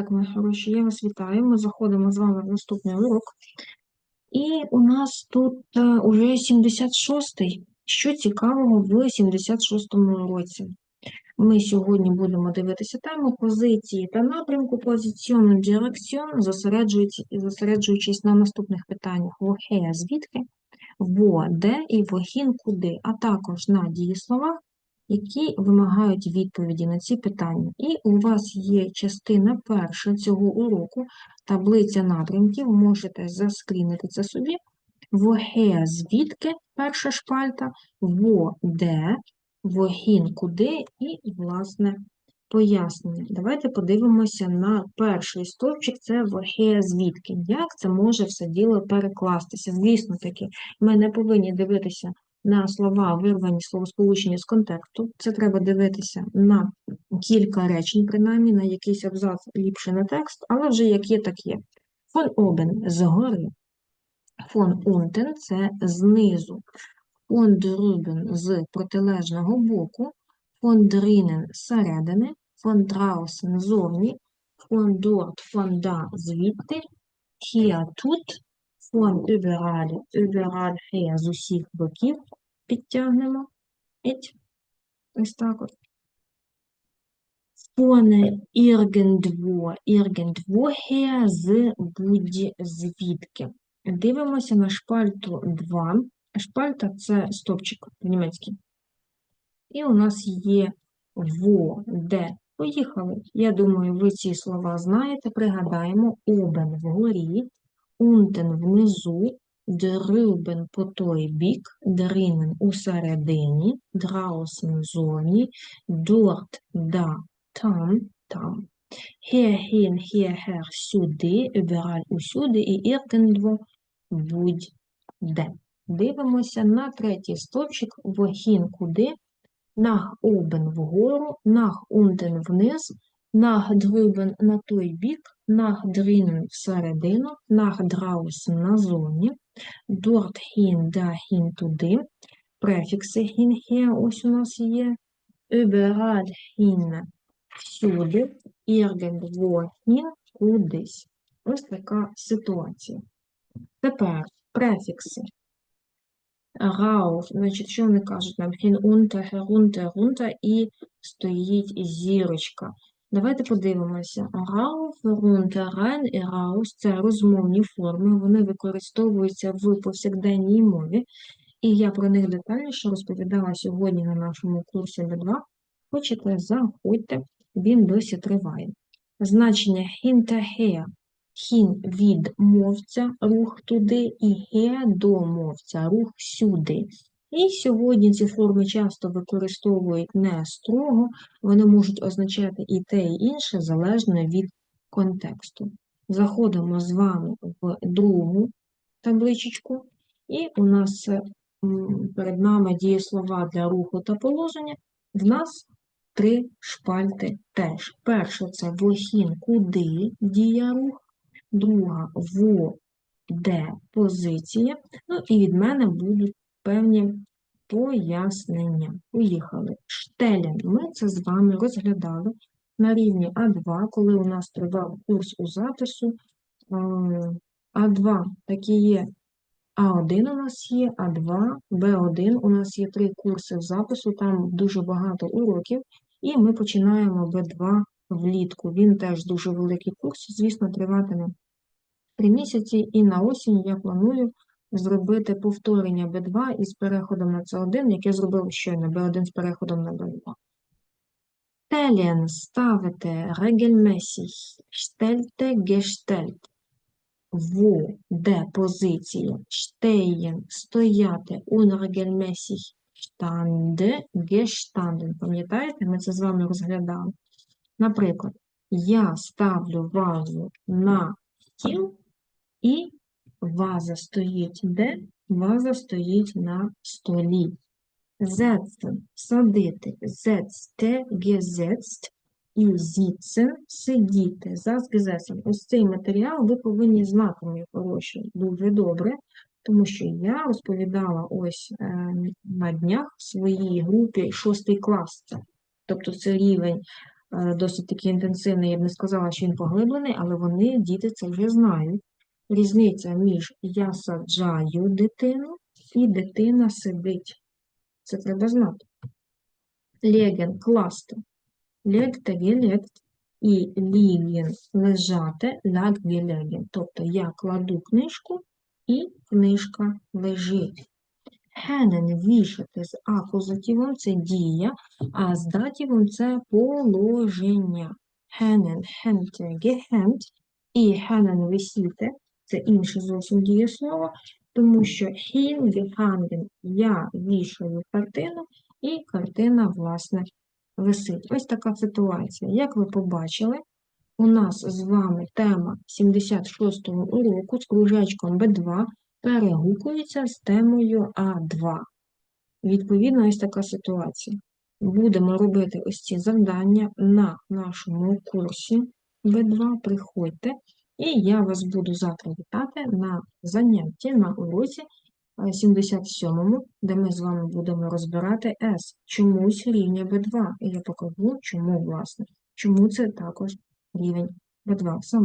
Так, мої хороші, я вас вітаю. Ми заходимо з вами в наступний урок. І у нас тут е, уже 76-й. Що цікавого в 76-му уроці? Ми сьогодні будемо дивитися тему позиції та напрямку позиціону дирекціон, зосереджуючись на наступних питаннях «Woher» – звідки, «Во» – де і «Wohin» – куди, а також на дієсловах, які вимагають відповіді на ці питання. І у вас є частина перша цього уроку, таблиця напрямків, можете заскрінити це собі. Воге звідки перша шпальта, во де, вогін куди і, власне, пояснення. Давайте подивимося на перший стовпчик, це воге звідки. Як це може все діло перекластися? Звісно таки, ми не повинні дивитися на слова, вирвані словосполучення з контексту. Це треба дивитися на кілька речень, принаймні, на якийсь абзац ліпше на текст, але вже як є, так є. Фон обен згори. Фон унтен це знизу. Фон дрюбен з протилежного боку. Фон дрінен зсередини. Фон драусен зовні. Фон дорт, фон да звідти. Хіа тут. Фон überall, überall her з усіх боків. Підтягнемо. Ось так от. Фон irgendwo, irgendwoher з будь-звідки. Дивимося на шпальту 2. Шпальта це стопчик німецький. І у нас є во, де. Поїхали. Я думаю, ви ці слова знаєте. Пригадаємо обен вгорі, унтен внизу, дрюбен по той бік, дрінен усередині, драусен зоні, дорт да там, там. Hierhin, hierher, сюди, überall, усюди і irgendwo, будь-де. Дивимося на третій стовпчик, вохін куди, nach oben вгору, nach unten вниз, nach drüben на той бік, nach drinnen всередину, nach draußen на зоні, dorthin, dahin туди, префікси hin, her ось у нас є, überall hin, всюди, irgendwo hin, кудись. Ось така ситуація. Тепер префікси. Раuf, значить, що вони кажуть нам? Hinunter, herunter, runter і стоїть зірочка. Давайте подивимося. Rauf, runter, rein і raus – це розмовні форми, вони використовуються в повсякденній мові. І я про них детальніше розповідала сьогодні на нашому курсі B2. Хочете, заходьте, він досі триває. Значення хін від мовця, рух туди, і ге до мовця, рух сюди. І сьогодні ці форми часто використовують не строго, вони можуть означати і те, і інше, залежно від контексту. Заходимо з вами в другу табличку, і у нас перед нами дієслова для руху та положення. В нас три шпальти теж. Перша це вохін, куди діє рух друга во, де позиція. Ну і від мене будуть певні пояснення. Поїхали. Штелен. Ми це з вами розглядали на рівні А2, коли у нас тривав курс у запису. Е, А2 такі є. А1 у нас є, А2, Б1 у нас є три курси запису, там дуже багато уроків, і ми починаємо Б2 влітку. Він теж дуже великий курс, звісно, триватиме три місяці, і на осінь я планую зробити повторення B2 із переходом на C1, яке зробив щойно B1 з переходом на B2. Stellen ставити regelmäßig, stellte, gestellt. Wo, де позиція, stehen, стояти, unregelmäßig, stande, gestanden. Пам'ятаєте, ми це з вами розглядали. Наприклад, я ставлю вазу на стіл, і ваза стоїть де? Ваза стоїть на столі. Setzen – садити, setzte, gesetzt і sitzen – сидіти. За gesessen. Ось цей матеріал ви повинні знати, мої хороші, дуже добре, тому що я розповідала ось е, на днях в своїй групі 6 клас. Тобто це рівень е, досить таки інтенсивний. Я б не сказала, що він поглиблений, але вони, діти, це вже знають. Різниця між я саджаю дитину і дитина сидить. Це треба знати. Леген класти. Легте gelegt і liegen лежати, gelegen. Тобто я кладу книжку і книжка лежить. Хенен вішати з акузативом це дія, а з дативом це положення. Хенен хемте гехемт і хенен висіти це інше зовсім дієслово, тому що хін геханген я вішаю картину, і картина, власне, висить. Ось така ситуація. Як ви побачили, у нас з вами тема 76-го уроку з кружечком Б2 перегукується з темою А2. Відповідно, ось така ситуація. Будемо робити ось ці завдання на нашому курсі Б2. Приходьте, і я вас буду завтра вітати на занятті на уроці е, 77-му, де ми з вами будемо розбирати С. Чомусь рівня B2. І я покажу, чому, власне, чому це також рівень Б2. Саме